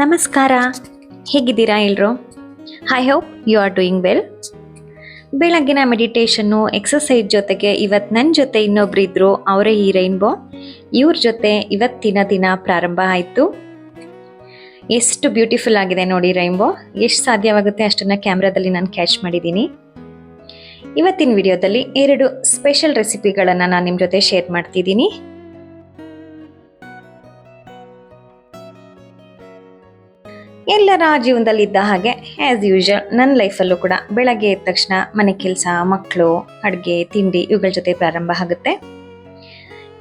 ನಮಸ್ಕಾರ. ಹೇಗಿದ್ದೀರಾ ಎಲ್ಲರೂ I hope you are doing well ಬೆಳಗ್ಗಿನ ಮೆಡಿಟೇಷನ್ನು ಎಕ್ಸಸೈಸ್ ಜೊತೆಗೆ ಇವತ್ತು ನನ್ನ ಜೊತೆ ಇನ್ನೊಬ್ರು ಇದ್ರು, ಅವರೇ ಈ ರೈನ್ಬೋ ಇವ್ರ ಜೊತೆ ಇವತ್ತಿನ ದಿನ ಪ್ರಾರಂಭ ಆಯಿತು. ಎಷ್ಟು ಬ್ಯೂಟಿಫುಲ್ ಆಗಿದೆ ನೋಡಿ ರೈನ್ಬೋ ಎಷ್ಟು ಸಾಧ್ಯವಾಗುತ್ತೆ ಅಷ್ಟನ್ನು ಕ್ಯಾಮ್ರಾದಲ್ಲಿ ನಾನು ಕ್ಯಾಚ್ ಮಾಡಿದ್ದೀನಿ. ಇವತ್ತಿನ ವಿಡಿಯೋದಲ್ಲಿ ಎರಡು ಸ್ಪೆಷಲ್ ರೆಸಿಪಿಗಳನ್ನು ನಾನು ನಿಮ್ಮ ಜೊತೆ ಶೇರ್ ಮಾಡ್ತಿದ್ದೀನಿ. ಎಲ್ಲರ ಜೀವನದಲ್ಲಿ ಇದ್ದ ಹಾಗೆ ಆ್ಯಸ್ ಯೂಶುವಲ್ ನನ್ನ ಲೈಫಲ್ಲೂ ಕೂಡ ಬೆಳಗ್ಗೆ ಎದ್ದ ತಕ್ಷಣ ಮನೆ ಕೆಲಸ ಮಕ್ಕಳು ಅಡುಗೆ, ತಿಂಡಿ ಇವುಗಳ ಜೊತೆ ಪ್ರಾರಂಭ ಆಗುತ್ತೆ.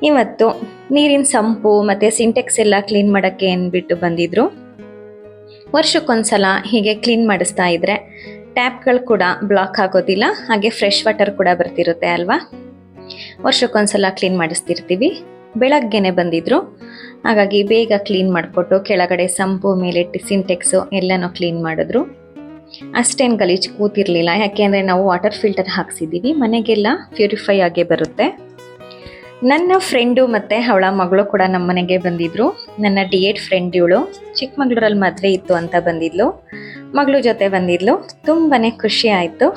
ಇವತ್ತು ನೀರಿನ ಸಂಪು ಮತ್ತು ಸಿಂಟೆಕ್ಸ್ ಎಲ್ಲ ಕ್ಲೀನ್ ಮಾಡೋಕ್ಕೆ ಅಂದ್ಬಿಟ್ಟು ಬಂದಿದ್ರು? ವರ್ಷಕ್ಕೊಂದ್ಸಲ ಹೀಗೆ ಕ್ಲೀನ್ ಮಾಡಿಸ್ತಾ ಇದ್ರೆ ಟ್ಯಾಪ್ಗಳು ಕೂಡ ಬ್ಲಾಕ್ ಆಗೋದಿಲ್ಲ, ಹಾಗೆ ಫ್ರೆಶ್ ವಾಟರ್ ಕೂಡ ಬರ್ತಿರುತ್ತೆ ಅಲ್ವಾ? ವರ್ಷಕ್ಕೊಂದ್ಸಲ ಕ್ಲೀನ್ ಮಾಡಿಸ್ತಿರ್ತೀವಿ. ಬೆಳಗ್ಗೆನೆ ಬಂದಿದ್ರು. ಹಾಗಾಗಿ ಬೇಗ ಕ್ಲೀನ್ ಮಾಡಿಕೊಟ್ಟು ಕೆಳಗಡೆ ಸಂಪು ಮೇಲೆ ಸಿಂಟೆಕ್ಸು ಎಲ್ಲನೂ ಕ್ಲೀನ್ ಮಾಡಿದ್ರು. ಅಷ್ಟೇನು ಗಲೀಜು ಕೂತಿರಲಿಲ್ಲ. ಯಾಕೆಂದರೆ ನಾವು ವಾಟರ್ ಫಿಲ್ಟರ್ ಹಾಕ್ಸಿದ್ದೀವಿ ಮನೆಗೆಲ್ಲ ಪ್ಯೂರಿಫೈ ಆಗೇ ಬರುತ್ತೆ. ನನ್ನ ಫ್ರೆಂಡು ಮತ್ತು ಅವಳ ಮಗಳು ಕೂಡ ನಮ್ಮ ಮನೆಗೆ ಬಂದಿದ್ರು. ನನ್ನ ಡಿ ಎಡ್ ಫ್ರೆಂಡ್ ಇವಳು. ಚಿಕ್ಕಮಗಳೂರಲ್ಲಿ ಮದುವೆ ಇತ್ತು ಅಂತ ಬಂದಿದ್ಲು. ಮಗಳು ಜೊತೆ ಬಂದಿದ್ಲು. ತುಂಬಾ ಖುಷಿ ಆಯಿತು.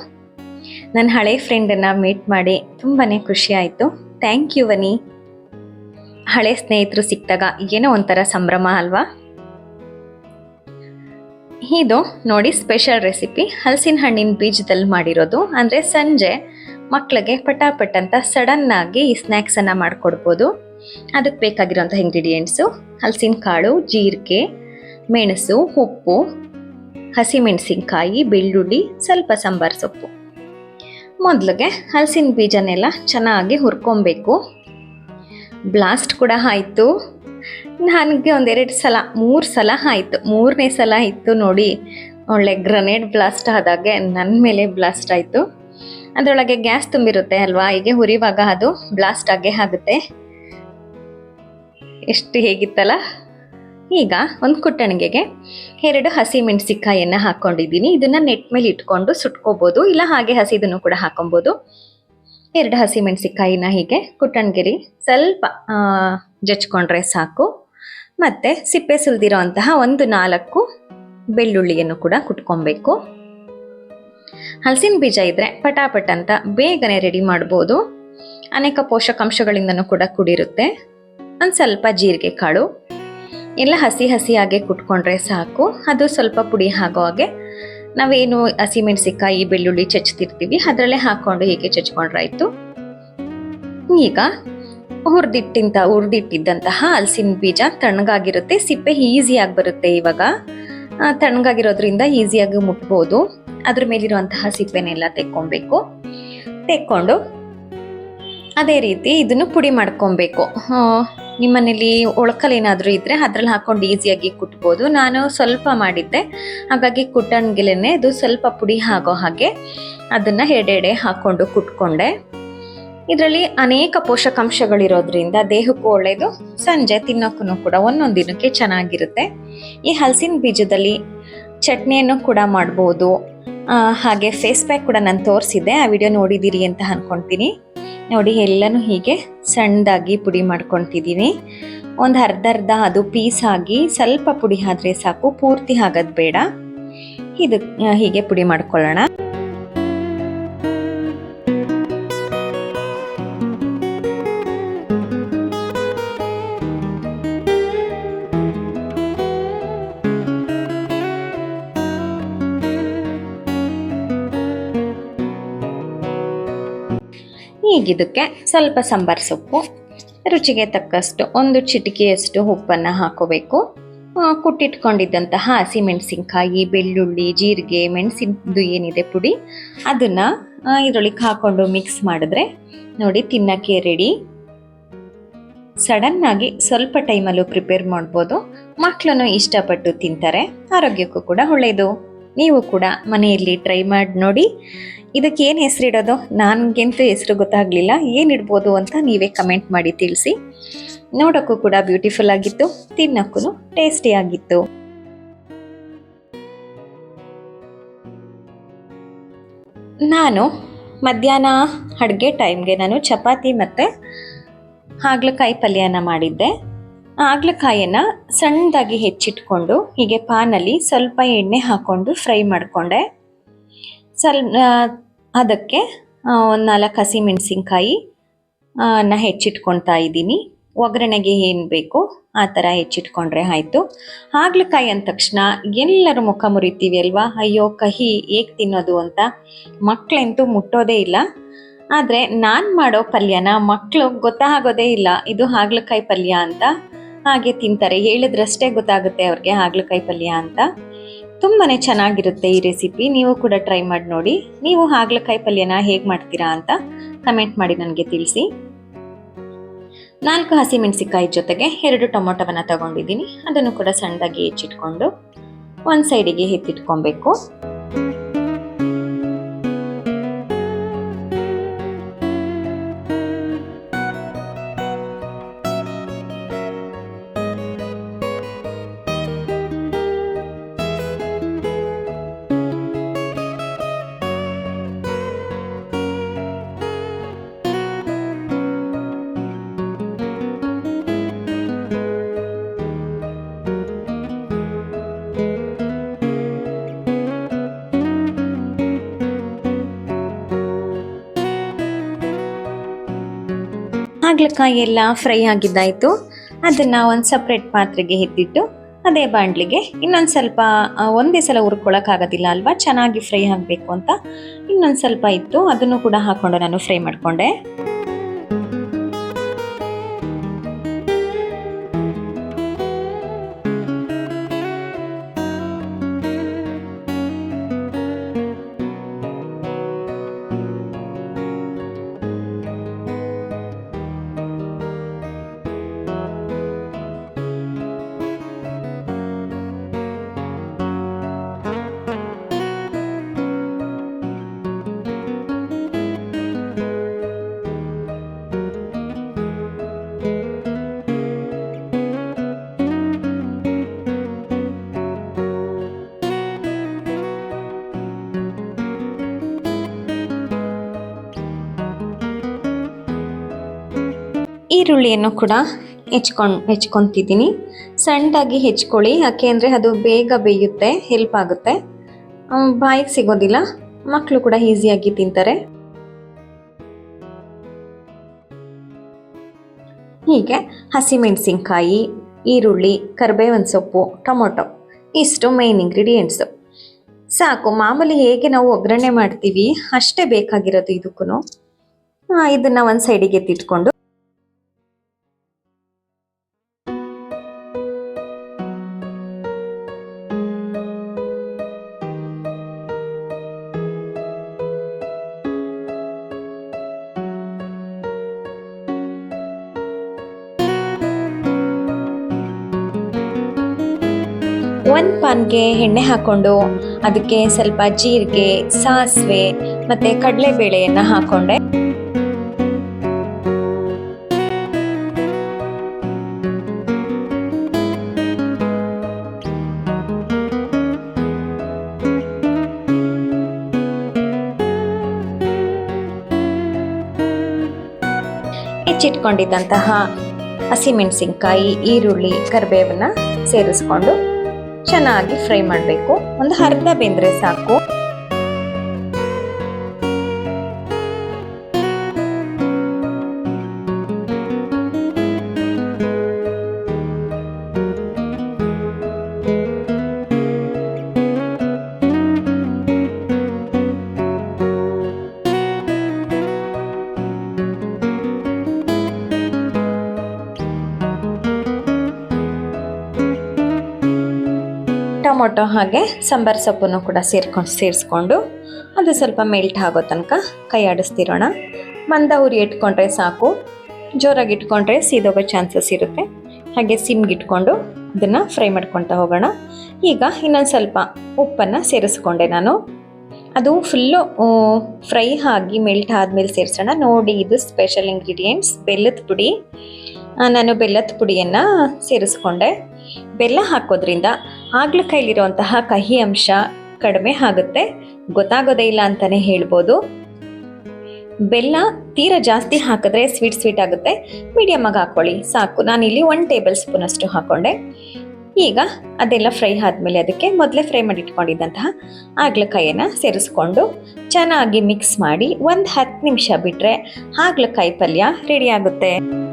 ನನ್ನ ಹಳೆ ಫ್ರೆಂಡನ್ನು ಮೀಟ್ ಮಾಡಿ ತುಂಬಾ ಖುಷಿ ಆಯಿತು. ಥ್ಯಾಂಕ್ ಯು ವನಿ ಹಳೆ ಸ್ನೇಹಿತರು ಸಿಕ್ಕಿದಾಗ ಏನೋ ಒಂಥರ ಸಂಭ್ರಮ ಅಲ್ವಾ? ಇದು ನೋಡಿ ಸ್ಪೆಷಲ್ ರೆಸಿಪಿ ಹಲಸಿನ ಹಣ್ಣಿನ ಬೀಜದಲ್ಲಿ ಮಾಡಿರೋದು. ಅಂದರೆ ಸಂಜೆ ಮಕ್ಕಳಿಗೆ ಪಟಾಪಟ್ ಅಂತ ಸಡನ್ನಾಗಿ ಈ ಸ್ನ್ಯಾಕ್ಸನ್ನು ಮಾಡಿಕೊಡ್ಬೋದು. ಅದಕ್ಕೆ ಬೇಕಾಗಿರೋಂಥ ಇಂಗ್ರೀಡಿಯೆಂಟ್ಸು ಹಲಸಿನ ಕಾಳು, ಜೀರಿಗೆ, ಮೆಣಸು, ಉಪ್ಪು, ಹಸಿಮೆಣಸಿನ್ಕಾಯಿ, ಬೆಳ್ಳುಳ್ಳಿ, ಸ್ವಲ್ಪ ಸಾಂಬಾರು ಸೊಪ್ಪು. ಮೊದಲಿಗೆ ಹಲಸಿನ ಬೀಜನೆಲ್ಲ ಚೆನ್ನಾಗಿ ಹುರ್ಕೊಬೇಕು. ಬ್ಲಾಸ್ಟ್ ಕೂಡ ಆಯಿತು. ನನಗೆ ಒಂದೆರಡು ಸಲ, ಮೂರು ಸಲ ಆಯಿತು. ಮೂರನೇ ಸಲ ಇತ್ತು ನೋಡಿ, ಒಳ್ಳೆ ಗ್ರನೇಡ್ ಬ್ಲಾಸ್ಟ್ ಆದಾಗೆ ನನ್ನ ಮೇಲೆ ಬ್ಲಾಸ್ಟ್ ಆಯಿತು. ಅದರೊಳಗೆ ಗ್ಯಾಸ್ ತುಂಬಿರುತ್ತೆ ಅಲ್ವಾ? ಹೀಗೆ ಹುರಿವಾಗ ಅದು ಬ್ಲಾಸ್ಟ್ ಆಗೇ ಆಗುತ್ತೆ. ಎಷ್ಟು ಹೇಗಿತ್ತಲ್ಲ? ಈಗ ಒಂದು ಕುಟ್ಟಣಿಗೆಗೆ ಎರಡು ಹಸಿ ಮೆಣಸಿಕಾಯಿಯನ್ನು ಹಾಕ್ಕೊಂಡಿದ್ದೀನಿ ಇದನ್ನು ನೆಟ್ ಮೇಲೆ ಇಟ್ಕೊಂಡು ಸುಟ್ಕೋಬೋದು, ಇಲ್ಲ ಹಾಗೆ ಹಸಿದನ್ನು ಕೂಡ ಹಾಕೊಬೋದು. ಎರಡು ಹಸಿ ಮೆಣಸಿಕಾಯಿನ ಹೀಗೆ ಕುಟ್ಟಣಗಿರಿ ಸ್ವಲ್ಪ ಜಚ್ಕೊಂಡ್ರೆ ಸಾಕು. ಮತ್ತು ಸಿಪ್ಪೆ ಸುಲಿದಿರೋ ಅಂತಹ ಒಂದು ನಾಲ್ಕು ಬೆಳ್ಳುಳ್ಳಿಯನ್ನು ಕೂಡ ಕುಟ್ಕೊಬೇಕು. ಹಲಸಿನ ಬೀಜ ಇದ್ದರೆ ಪಟಾಪಟ್ ಅಂತ ಬೇಗನೆ ರೆಡಿ ಮಾಡ್ಬೋದು. ಅನೇಕ ಪೋಷಕಾಂಶಗಳಿಂದನೂ ಕೂಡ ಕುಡಿರುತ್ತೆ. ಒಂದು ಸ್ವಲ್ಪ ಜೀರಿಗೆ ಕಾಳು. ಎಲ್ಲ ಹಸಿ ಹಸಿಯಾಗೆ ಕುಟ್ಕೊಂಡ್ರೆ ಸಾಕು. ಅದು ಸ್ವಲ್ಪ ಪುಡಿ ಆಗೋ ಹಾಗೆ ನಾವೇನು ಹಸಿಮೆಣಸಿಕಾಯಿ ಬೆಳ್ಳುಳ್ಳಿ ಚಚ್ತಿರ್ತೀವಿ, ಅದರಲ್ಲೇ ಹಾಕೊಂಡು ಹೀಗೆ ಚಚ್ಕೊಂಡ್ರಾಯ್ತು. ಈಗ ಹುರಿದಿಟ್ಟಿಂತ, ಹುರಿದಿಟ್ಟಿದ್ದಂತಹ ಹಲಸಿನ ಬೀಜ ತಣ್ಣಗಾಗಿರುತ್ತೆ, ಸಿಪ್ಪೆ ಈಸಿಯಾಗಿ ಬರುತ್ತೆ ಇವಾಗ. ತಣ್ಣಗಾಗಿರೋದ್ರಿಂದ ಈಸಿಯಾಗಿ ಮುಟ್ಬೋದು. ಅದ್ರ ಮೇಲಿರುವಂತಹ ಸಿಪ್ಪೆನೆಲ್ಲ ತೆಕ್ಕೊಬೇಕು. ತೆಕ್ಕೊಂಡು ಅದೇ ರೀತಿ ಇದನ್ನು ಪುಡಿ ಮಾಡ್ಕೊಬೇಕು. ನಿಮ್ಮನೇಲಿ ಒಳಕಲ್ ಏನಾದರೂ ಇದ್ದರೆ ಅದ್ರಲ್ಲಿ ಹಾಕೊಂಡು ಈಸಿಯಾಗಿ ಕುಟ್ಬೋದು. ನಾನು ಸ್ವಲ್ಪ ಮಾಡಿದ್ದೆ. ಹಾಗಾಗಿ ಕುಟ್ಟಂಗಿಲೇ ಅದು ಸ್ವಲ್ಪ ಪುಡಿ ಆಗೋ ಹಾಗೆ ಅದನ್ನು ಎಡೆ ಹಾಕ್ಕೊಂಡು ಕುಟ್ಕೊಂಡೆ. ಇದರಲ್ಲಿ ಅನೇಕ ಪೋಷಕಾಂಶಗಳಿರೋದ್ರಿಂದ ದೇಹಕ್ಕೂ ಒಳ್ಳೆಯದು ಸಂಜೆ ತಿನ್ನೋಕ್ಕೂ ಕೂಡ ಒಂದೊಂದು ದಿನಕ್ಕೆ ಚೆನ್ನಾಗಿರುತ್ತೆ. ಈ ಹಲಸಿನ ಬೀಜದಲ್ಲಿ ಚಟ್ನಿಯನ್ನು ಕೂಡ ಮಾಡ್ಬೋದು. ಹಾಗೆ ಫೇಸ್ ಪ್ಯಾಕ್ ಕೂಡ ನಾನು ತೋರಿಸಿದ್ದೆ. ಆ ವಿಡಿಯೋ ನೋಡಿದ್ದೀರಿ ಅಂತ ಅನ್ಕೊಳ್ತೀನಿ ನೋಡಿ, ಎಲ್ಲನೂ ಹೀಗೆ ಸಣ್ಣದಾಗಿ ಪುಡಿ ಮಾಡ್ಕೊತಿದ್ದೀನಿ ಒಂದು ಅರ್ಧ ಅರ್ಧ ಅದು ಪೀಸ್ ಆಗಿ ಸ್ವಲ್ಪ ಪುಡಿ ಆದ್ರೆ ಸಾಕು, ಪೂರ್ತಿ ಆಗೋದು ಬೇಡ. ಇದು ಹೀಗೆ ಪುಡಿ ಮಾಡ್ಕೊಳ್ಳೋಣ. ಈಗಿದಕ್ಕೆ ಸ್ವಲ್ಪ ಸಾಂಬಾರ್ ಸೊಪ್ಪು, ರುಚಿಗೆ ತಕ್ಕಷ್ಟು ಒಂದು ಚಿಟಿಕೆಯಷ್ಟು ಉಪ್ಪನ್ನು ಹಾಕೋಬೇಕು. ಕುಟ್ಟಿಟ್ಕೊಂಡಿದ್ದಂತಹ ಹಸಿಮೆಣಸಿನ್ಕಾಯಿ, ಬೆಳ್ಳುಳ್ಳಿ, ಜೀರಿಗೆ ಮೆಣಸಿನದು ಏನಿದೆ ಪುಡಿ, ಅದನ್ನು ಇದರೊಳಗೆ ಹಾಕೊಂಡು ಮಿಕ್ಸ್ ಮಾಡಿದ್ರೆ ನೋಡಿ ತಿನ್ನಕ್ಕೆ ರೆಡಿ ಸಡನ್ ಆಗಿ ಸ್ವಲ್ಪ ಟೈಮಲ್ಲೂ ಪ್ರಿಪೇರ್ ಮಾಡ್ಬೋದು. ಮಕ್ಕಳನ್ನು ಇಷ್ಟಪಟ್ಟು ತಿಂತಾರೆ. ಆರೋಗ್ಯಕ್ಕೂ ಕೂಡ ಒಳ್ಳೆಯದು ನೀವು ಕೂಡ ಮನೆಯಲ್ಲಿ ಟ್ರೈ ಮಾಡಿ ನೋಡಿ. ಇದಕ್ಕೆ ಏನು ಹೆಸರಿಡೋದು? ನನಗಂತೂ ಹೆಸರು ಗೊತ್ತಾಗಲಿಲ್ಲ. ಏನಿಡ್ಬೋದು ಅಂತ ನೀವೇ ಕಮೆಂಟ್ ಮಾಡಿ ತಿಳಿಸಿ. ನೋಡೋಕ್ಕೂ ಕೂಡ ಬ್ಯೂಟಿಫುಲ್ ಆಗಿತ್ತು. ತಿನ್ನೋಕ್ಕೂ ಟೇಸ್ಟಿ ಆಗಿತ್ತು. ನಾನು ಮಧ್ಯಾಹ್ನ ಅಡುಗೆ ಟೈಮ್ಗೆ ನಾನು ಚಪಾತಿ ಮತ್ತು ಹಾಗಲಕಾಯಿ ಪಲ್ಯನ ಮಾಡಿದ್ದೆ. ಹಾಗಲಕಾಯನ್ನು ಸಣ್ಣದಾಗಿ ಹೆಚ್ಚಿಟ್ಕೊಂಡು, ಹೀಗೆ ಪಾನಲ್ಲಿ ಸ್ವಲ್ಪ ಎಣ್ಣೆ ಹಾಕ್ಕೊಂಡು ಫ್ರೈ ಮಾಡಿಕೊಂಡೆ. ಸ್ವಲ್ಪ ಅದಕ್ಕೆ ಒಂದು ನಾಲ್ಕು ಹಸಿಮೆಣಸಿನ್ಕಾಯಿ ನ ಹೆಚ್ಚಿಟ್ಕೊಳ್ತಾ ಇದ್ದೀನಿ. ಒಗ್ಗರಣೆಗೆ ಏನು ಬೇಕು ಆ ಥರ ಹೆಚ್ಚಿಟ್ಕೊಂಡ್ರೆ ಆಯಿತು. ಹಾಗಲಕಾಯಿ ಅಂದ ತಕ್ಷಣ ಎಲ್ಲರೂ ಮುಖ ಮುರಿತೀವಿ ಅಲ್ವಾ? ಅಯ್ಯೋ, ಕಹಿ ಹೇಗೆ ತಿನ್ನೋದು ಅಂತ. ಮಕ್ಕಳಂತೂ ಮುಟ್ಟೋದೇ ಇಲ್ಲ. ಆದರೆ ನಾನು ಮಾಡೋ ಪಲ್ಯನ ಮಕ್ಕಳು ಗೊತ್ತಾಗೋದೇ ಇಲ್ಲ. ಇದು ಹಾಗಲಕಾಯಿ ಪಲ್ಯ ಅಂತ. ಹಾಗೆ ತಿಂತಾರೆ. ಹೇಳಿದ್ರಷ್ಟೇ ಗೊತ್ತಾಗುತ್ತೆ ಅವ್ರಿಗೆ ಹಾಗಲಕಾಯಿ ಪಲ್ಯ ಅಂತ. ತುಂಬಾ ಚೆನ್ನಾಗಿರುತ್ತೆ ಈ ರೆಸಿಪಿ. ನೀವು ಕೂಡ ಟ್ರೈ ಮಾಡಿ ನೋಡಿ. ನೀವು ಹಾಗಲಕಾಯಿ ಪಲ್ಯನ ಹೇಗೆ ಮಾಡ್ತೀರಾ ಅಂತ ಕಮೆಂಟ್ ಮಾಡಿ ನನಗೆ ತಿಳಿಸಿ. ನಾಲ್ಕು ಹಸಿಮೆಣಸಿಕಾಯಿ ಜೊತೆಗೆ ಎರಡು ಟೊಮೊಟೊವನ್ನು ತಗೊಂಡಿದ್ದೀನಿ. ಅದನ್ನು ಕೂಡ ಸಣ್ಣದಾಗಿ ಹೆಚ್ಚಿಟ್ಕೊಂಡು ಒಂದು ಸೈಡಿಗೆ ಎತ್ತಿಟ್ಕೊಬೇಕು. ಹಾಗಲಕಾಯಿ ಎಲ್ಲ ಫ್ರೈ ಆಗಿದ್ದಾಯಿತು. ಅದನ್ನು ಒಂದು ಸಪ್ರೇಟ್ ಪಾತ್ರೆಗೆ ಎತ್ತಿಟ್ಟು, ಅದೇ ಬಾಂಡ್ಲಿಗೆ ಇನ್ನೊಂದು ಸ್ವಲ್ಪ ಒಂದೇ ಸಲ ಹುರ್ಕೊಳಕ್ಕಾಗೋದಿಲ್ಲ ಅಲ್ವಾ? ಚೆನ್ನಾಗಿ ಫ್ರೈ ಆಗಬೇಕು ಅಂತ ಇನ್ನೊಂದು ಸ್ವಲ್ಪ ಇತ್ತು. ಅದನ್ನು ಕೂಡ ಹಾಕ್ಕೊಂಡು ನಾನು ಫ್ರೈ ಮಾಡಿಕೊಂಡೆ. ಈರುಳ್ಳಿಯನ್ನು ಕೂಡ ಹೆಚ್ಕೊಂಡು, ಹೆಚ್ಕೊತಿದ್ದೀನಿ. ಸಣ್ಣದಾಗಿ ಹೆಚ್ಕೊಳ್ಳಿ, ಯಾಕೆ ಅಂದರೆ ಅದು ಬೇಗ ಬೇಯುತ್ತೆ ಹೆಲ್ಪ್ ಆಗುತ್ತೆ. ಬಾಯಿಗೆ ಸಿಗೋದಿಲ್ಲ ಮಕ್ಕಳು ಕೂಡ ಈಸಿಯಾಗಿ ತಿಂತಾರೆ. ಹೀಗೆ ಹಸಿಮೆಣಸಿನ್ಕಾಯಿ, ಈರುಳ್ಳಿ, ಕರಿಬೇವಿನ ಸೊಪ್ಪು, ಟೊಮೊಟೊ, ಇಷ್ಟು ಮೇನ್ ಇಂಗ್ರೀಡಿಯೆಂಟ್ಸು ಸಾಕು, ಮಾಮೂಲಿ ಹೇಗೆ ನಾವು ಒಗ್ಗರಣೆ ಮಾಡ್ತೀವಿ, ಅಷ್ಟೇ ಬೇಕಾಗಿರೋದು ಇದಕ್ಕೂ ಇದನ್ನು ಒಂದು ಸೈಡಿಗೆ ಎತ್ತಿಟ್ಕೊಂಡು ಪಾನ್ಗೆ ಎಣ್ಣೆ ಹಾಕ್ಕೊಂಡು ಅದಕ್ಕೆ ಸ್ವಲ್ಪ ಜೀರಿಗೆ, ಸಾಸಿವೆ ಮತ್ತು ಕಡಲೆಬೇಳೆಯನ್ನು ಹಾಕ್ಕೊಂಡೆ ಹೆಚ್ಚಿಟ್ಕೊಂಡಿದ್ದಂತಹ ಹಸಿಮೆಣಸಿನ್ಕಾಯಿ, ಈರುಳ್ಳಿ, ಕರಿಬೇವನ್ನ ಸೇರಿಸ್ಕೊಂಡು ಚೆನ್ನಾಗಿ ಫ್ರೈ ಮಾಡಬೇಕು. ಒಂದು ಅರ್ಧ ಬೆಂದರೆ ಸಾಕು. ಟೊಮೊಟೊ ಹಾಗೆ ಸಾಂಬಾರ್ ಸೊಪ್ಪನ್ನು ಕೂಡ ಸೇರ್ಕೊಂಡು ಸೇರಿಸ್ಕೊಂಡು ಅದು ಸ್ವಲ್ಪ ಮೆಲ್ಟ್ ಆಗೋ ತನಕ ಕೈ ಆಡಿಸ್ತಿರೋಣ. ಮಂದ ಉರಿ ಇಟ್ಕೊಂಡ್ರೆ ಸಾಕು. ಜೋರಾಗಿ ಇಟ್ಕೊಂಡ್ರೆ ಸೀದೋಗೋ ಚಾನ್ಸಸ್ ಇರುತ್ತೆ. ಹಾಗೆ ಸಿಮ್ಗೆ ಇಟ್ಕೊಂಡು ಅದನ್ನು ಫ್ರೈ ಮಾಡ್ಕೊತಾ ಹೋಗೋಣ. ಈಗ ಇನ್ನೊಂದು ಸ್ವಲ್ಪ ಉಪ್ಪನ್ನು ಸೇರಿಸ್ಕೊಂಡೆ ನಾನು. ಅದು ಫುಲ್ಲು ಫ್ರೈ ಆಗಿ ಮೆಲ್ಟ್ ಆದಮೇಲೆ ಸೇರಿಸೋಣ. ನೋಡಿ, ಇದು ಸ್ಪೆಷಲ್ ಇಂಗ್ರೀಡಿಯೆಂಟ್ಸ್ ಬೆಲ್ಲದ ಪುಡಿ. ನಾನು ಬೆಲ್ಲದ ಪುಡಿಯನ್ನು ಸೇರಿಸ್ಕೊಂಡೆ. ಬೆಲ್ಲ ಹಾಕೋದ್ರಿಂದ ಹಾಗಲಕಾಯಿಲಿರುವಂತಹ ಕಹಿ ಅಂಶ ಕಡಿಮೆ ಆಗುತ್ತೆ. ಗೊತ್ತಾಗೋದೇ ಇಲ್ಲ ಅಂತಲೇ ಹೇಳ್ಬೋದು. ಬೆಲ್ಲ ತೀರ ಜಾಸ್ತಿ ಹಾಕಿದ್ರೆ ಸ್ವೀಟ್ ಸ್ವೀಟ್ ಆಗುತ್ತೆ. ಮೀಡಿಯಮ್ ಆಗಿ ಹಾಕೊಳ್ಳಿ ಸಾಕು. ನಾನಿಲ್ಲಿ ಒನ್ ಟೇಬಲ್ ಸ್ಪೂನ್ ಅಷ್ಟು ಹಾಕೊಂಡೆ. ಈಗ ಅದೆಲ್ಲ ಫ್ರೈ ಆದಮೇಲೆ ಅದಕ್ಕೆ ಮೊದಲೇ ಫ್ರೈ ಮಾಡಿ ಇಟ್ಕೊಂಡಿದ್ದಂತಹ ಹಾಗಲಕಾಯಿಯನ್ನು ಸೇರಿಸ್ಕೊಂಡು ಚೆನ್ನಾಗಿ ಮಿಕ್ಸ್ ಮಾಡಿ ಒಂದು ಹತ್ತು ನಿಮಿಷ ಬಿಟ್ಟರೆ ಹಾಗಲಕಾಯಿ ಪಲ್ಯ ರೆಡಿ ಆಗುತ್ತೆ.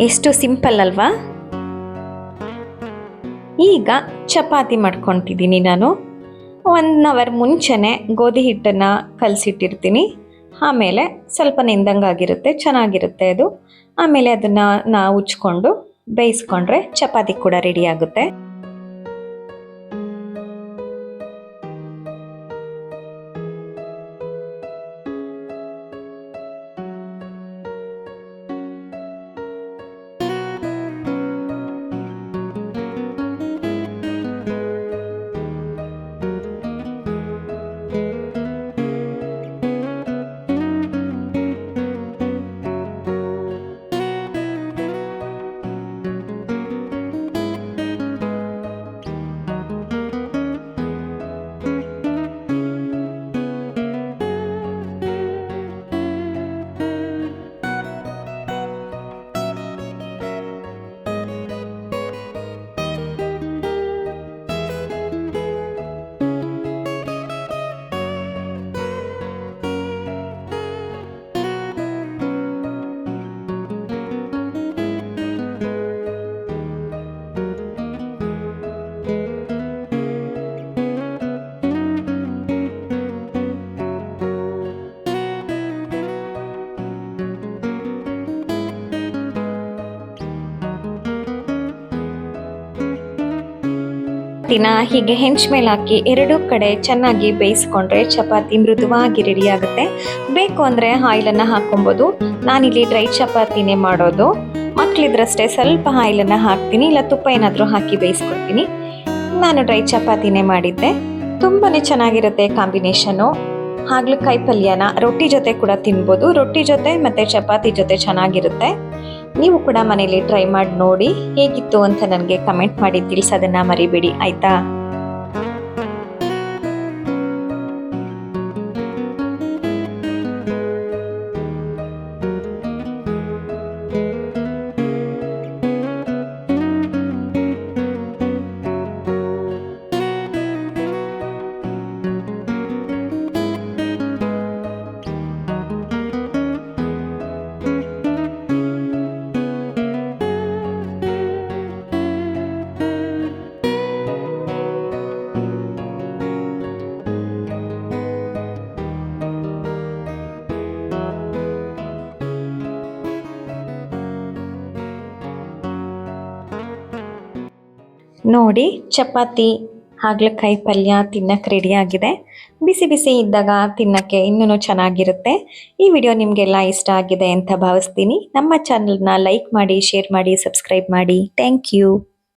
ಎಷ್ಟು ಸಿಂಪಲ್ ಅಲ್ವಾ? ಈಗ ಚಪಾತಿ ಮಾಡ್ಕೊತಿದ್ದೀನಿ ನಾನು. ಒನ್ ಅವರ್ ಮುಂಚೆನೇ ಗೋಧಿ ಹಿಟ್ಟನ್ನು ಕಲಸಿಟ್ಟಿರ್ತೀನಿ. ಆಮೇಲೆ ಸ್ವಲ್ಪ ನೆಂದಂಗಾಗಿರುತ್ತೆ ಚೆನ್ನಾಗಿರುತ್ತೆ ಅದು. ಆಮೇಲೆ ಅದನ್ನು ನಾವು ಉಚ್ಕೊಂಡು ಬೇಯಿಸ್ಕೊಂಡ್ರೆ ಚಪಾತಿ ಕೂಡ ರೆಡಿ ಆಗುತ್ತೆ. ದಿನ ಹೀಗೆ ಹೆಂಚ್ ಮೇಲೆ ಹಾಕಿ ಎರಡೂ ಕಡೆ ಚೆನ್ನಾಗಿ ಬೇಯಿಸ್ಕೊಂಡ್ರೆ ಚಪಾತಿ ಮೃದುವಾಗಿ ರೆಡಿ ಆಗುತ್ತೆ ಬೇಕು ಅಂದರೆ ಆಯಿಲನ್ನು ಹಾಕೊಬೋದು ನಾನಿಲ್ಲಿ ಡ್ರೈ ಚಪಾತಿನೇ ಮಾಡೋದು. ಮಕ್ಕಳಿದ್ರಷ್ಟೇ ಸ್ವಲ್ಪ ಆಯಿಲನ್ನು ಹಾಕ್ತೀನಿ, ಇಲ್ಲ ತುಪ್ಪ ಏನಾದರೂ ಹಾಕಿ ಬೇಯಿಸ್ಕೊಡ್ತೀನಿ. ನಾನು ಡ್ರೈ ಚಪಾತಿನೇ ಮಾಡಿದ್ದೆ. ತುಂಬಾ ಚೆನ್ನಾಗಿರುತ್ತೆ ಕಾಂಬಿನೇಷನು. ಹಾಗಲಕಾಯಿ ಪಲ್ಯನ ರೊಟ್ಟಿ ಜೊತೆ ಕೂಡ ತಿನ್ಬೋದು. ರೊಟ್ಟಿ ಜೊತೆ ಮತ್ತು ಚಪಾತಿ ಜೊತೆ ಚೆನ್ನಾಗಿರುತ್ತೆ. ನೀವು ಕೂಡ ಮನೇಲಿ ಟ್ರೈ ಮಾಡಿ ನೋಡಿ ಹೇಗಿತ್ತು ಅಂತ ನನಗೆ ಕಮೆಂಟ್ ಮಾಡಿ ತಿಳಿಸೋದನ್ನ ಮರಿಬೇಡಿ ಆಯ್ತಾ? ನೋಡಿ, ಚಪಾತಿ, ಹಾಗಲಕಾಯಿ ಪಲ್ಯ ತಿನ್ನಕ್ಕೆ ರೆಡಿಯಾಗಿದೆ ಬಿಸಿ ಬಿಸಿ ಇದ್ದಾಗ ತಿನ್ನಕ್ಕೆ ಇನ್ನೂ ಚೆನ್ನಾಗಿರುತ್ತೆ. ಈ ವಿಡಿಯೋ ನಿಮಗೆಲ್ಲ ಇಷ್ಟ ಆಗಿದೆ ಅಂತ ಭಾವಿಸ್ತೀನಿ. ನಮ್ಮ ಚಾನಲ್ನ ಲೈಕ್ ಮಾಡಿ ಶೇರ್ ಮಾಡಿ ಸಬ್ಸ್ಕ್ರೈಬ್ ಮಾಡಿ. Thank you